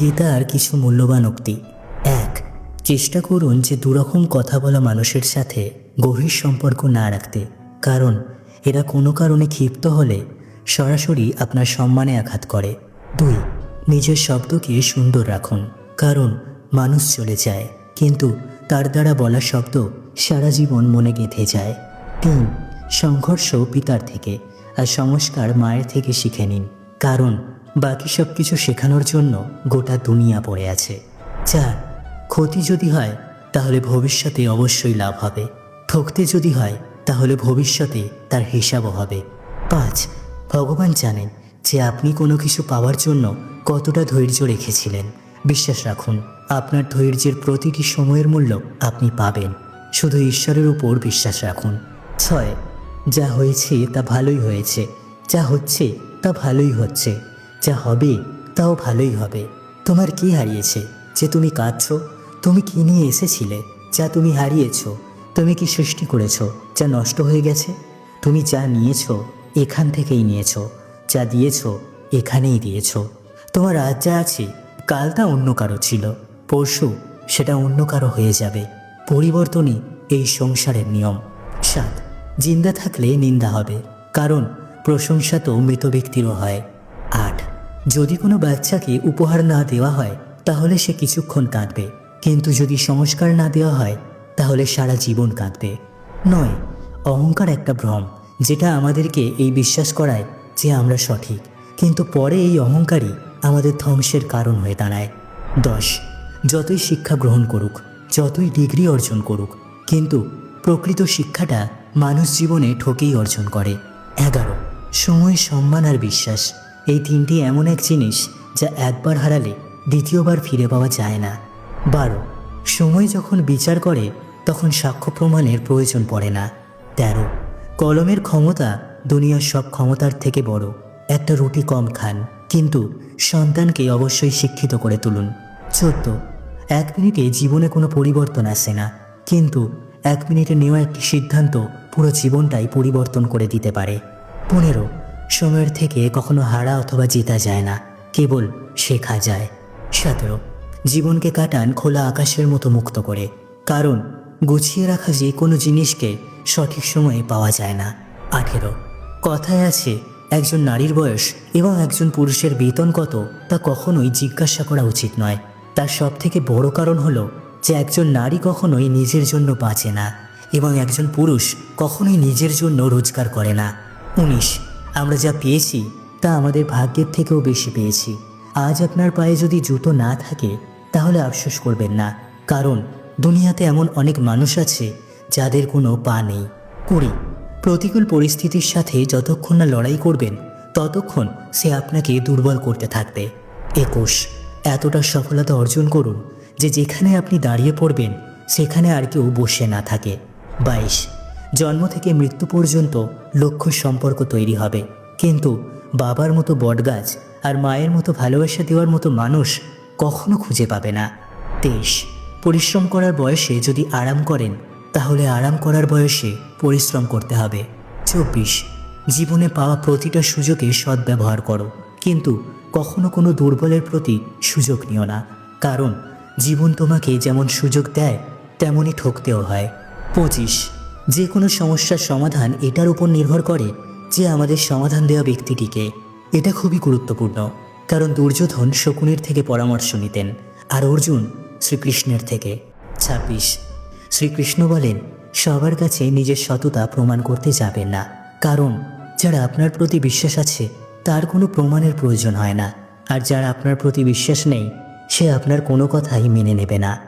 গীতার কিছু মূল্যবান উক্তি। এক, চেষ্টা করুন যে দুরকম কথা বলা মানুষের সাথে গভীর সম্পর্ক না রাখতে। কারণ, এরা কোনো কারণে ক্ষিপ্ত হলে সরাসরি আপনার সম্মানে আঘাত করে। দুই, নিজের শব্দকে সুন্দর রাখুন। কারণ, মানুষ চলে যায়, কিন্তু তার দ্বারা বলা শব্দ সারা জীবন মনে গেঁথে যায়। তিন, সংঘর্ষ পিতার থেকে আর সংস্কার মায়ের থেকে শিখে নিন। কারণ বাকি সব কিছু শেখানোর জন্য গোটা দুনিয়া পড়ে আছে। চার, ক্ষতি যদি হয়, তাহলে ভবিষ্যতে অবশ্যই লাভ হবে। ঠকতে যদি হয়, তাহলে ভবিষ্যতে তার হিসাবও হবে। পাঁচ, ভগবান জানেন যে আপনি কোনো কিছু পাওয়ার জন্য কতটা ধৈর্য রেখেছিলেন। বিশ্বাস রাখুন, আপনার ধৈর্যের প্রতিটি সময়ের মূল্য আপনি পাবেন। শুধু ঈশ্বরের উপর বিশ্বাস রাখুন। ছয়, যা হয়েছে তা ভালোই হয়েছে, যা হচ্ছে তা ভালোই হচ্ছে। যা হবে, তাও ভালোই হবে। তোমার কি হারিয়েছে? যে তুমি কাঁদছ? তুমি কি নিয়ে এসেছিলে? যা তুমি হারিয়েছ? তুমি কি সৃষ্টি করেছ? যা নষ্ট হয়ে গেছে? তুমি যা নিয়েছ, এখান থেকেই নিয়েছ। যা দিয়েছ, এখানেই দিয়েছ। তোমার আজ যা আছে, কাল তা অন্য কারও ছিল। পরশু সেটা অন্য কারও হয়ে যাবে। পরিবর্তনই এই সংসারের নিয়ম। সাত, জিন্দা থাকলে নিন্দা হবে। কারণ প্রশংসা তো মৃত ব্যক্তিরও হয়। আট যদি কোনো বাচ্চাকে উপহার না দেওয়া হয়, তাহলে সে কিছুক্ষণ কাঁদবে। কিন্তু যদি সংস্কার না দেওয়া হয়, তাহলে সারা জীবন কাঁদবে। নয়, অহংকার একটা ভ্রম, যেটা আমাদেরকে এই বিশ্বাস করায় যে আমরা সঠিক। কিন্তু পরে এই অহংকারই আমাদের ধ্বংসের কারণ হয়ে দাঁড়ায়। দশ, যতই শিক্ষা গ্রহণ করুক, যতই ডিগ্রি অর্জন করুক, কিন্তু প্রকৃত শিক্ষাটা মানুষ জীবনে ঠকেই অর্জন করে। এগারো, সময় সম্মান আর বিশ্বাস। এই তিনটি এমন এক জিনিস যা একবার হারালে দ্বিতীয়বার ফিরে পাওয়া যায় না। বারো, সময় যখন বিচার করে, তখন সাক্ষ্য প্রমাণের প্রয়োজন পড়ে না। তেরো, কলমের ক্ষমতা দুনিয়ার সব ক্ষমতার থেকে বড়। একটা রুটি কম খান, কিন্তু সন্তানকে অবশ্যই শিক্ষিত করে তুলুন। চোদ্দ, এক মিনিটে জীবনে কোনো পরিবর্তন আসে না, কিন্তু এক মিনিটে নেওয়া একটি সিদ্ধান্ত পুরো জীবনটাই পরিবর্তন করে দিতে পারে। পনেরো সময়ের থেকে কখনো হারা অথবা জেতা যায় না। কেবল শেখা যায়। সতেরো। জীবনকে কাটান খোলা আকাশের মতো মুক্ত করে। কারণ, গুছিয়ে রাখা যে কোনো জিনিসকে সঠিক সময়ে পাওয়া যায় না। আঠেরো। কথায় আছে, একজন নারীর বয়স এবং একজন পুরুষের বেতন কত তা কখনোই জিজ্ঞাসা করা উচিত নয়। তার সব থেকে বড় কারণ হলো যে একজন নারী কখনোই নিজের জন্য বাঁচে না এবং একজন পুরুষ কখনোই নিজের জন্য রোজগার করে না। উনিশ। আমরা যা পেয়েছি, তা আমাদের ভাগ্যের থেকেও বেশি পেয়েছি। আজ আপনার পায়ে যদি জুতো না থাকে, তাহলে আফসোস করবেন না। কারণ, দুনিয়াতে এমন অনেক মানুষ আছে, যাদের কোনো পা নেই। কুড়ি, প্রতিকূল পরিস্থিতির সাথে যতক্ষণ না লড়াই করবেন, ততক্ষণ সে আপনাকে দুর্বল করতে থাকবে। একুশ, এতটা সফলতা অর্জন করুন যে যেখানে আপনি দাঁড়িয়ে পড়বেন, সেখানে আর কেউ বসে না থাকে। বাইশ জন্ম থেকে মৃত্যু পর্যন্ত লক্ষ্য সম্পর্ক তৈরি হবে। কিন্তু বাবার মতো বটগাছ আর মায়ের মতো ভালোবাসা দেওয়ার মতো মানুষ কখনো খুঁজে পাবে না। তেইশ, পরিশ্রম করার বয়সে যদি আরাম করেন, তাহলে আরাম করার বয়সে পরিশ্রম করতে হবে। চব্বিশ, জীবনে পাওয়া প্রতিটা সুযোগে সদ্ব্যবহার করো। কিন্তু কখনো কোনো দুর্বলের প্রতি সুযোগ নিও না। কারণ জীবন তোমাকে যেমন সুযোগ দেয়, তেমনই ঠকতেও হয়। পঁচিশ যে কোনো সমস্যার সমাধান এটার উপর নির্ভর করে যে আমাদের সমাধান দেওয়া ব্যক্তিটিকে। এটা খুবই গুরুত্বপূর্ণ, কারণ দুর্যোধন শকুনের থেকে পরামর্শ নিতেন, আর অর্জুন শ্রীকৃষ্ণের থেকে। ছাব্বিশ, শ্রীকৃষ্ণ বলেন, সবার কাছে নিজের সততা প্রমাণ করতে যাবেন না, কারণ যারা আপনার প্রতি বিশ্বাস আছে, তার কোনো প্রমাণের প্রয়োজন হয় না, আর যার আপনার প্রতি বিশ্বাস নেই, সে আপনার কোনো কথাই মেনে নেবে না।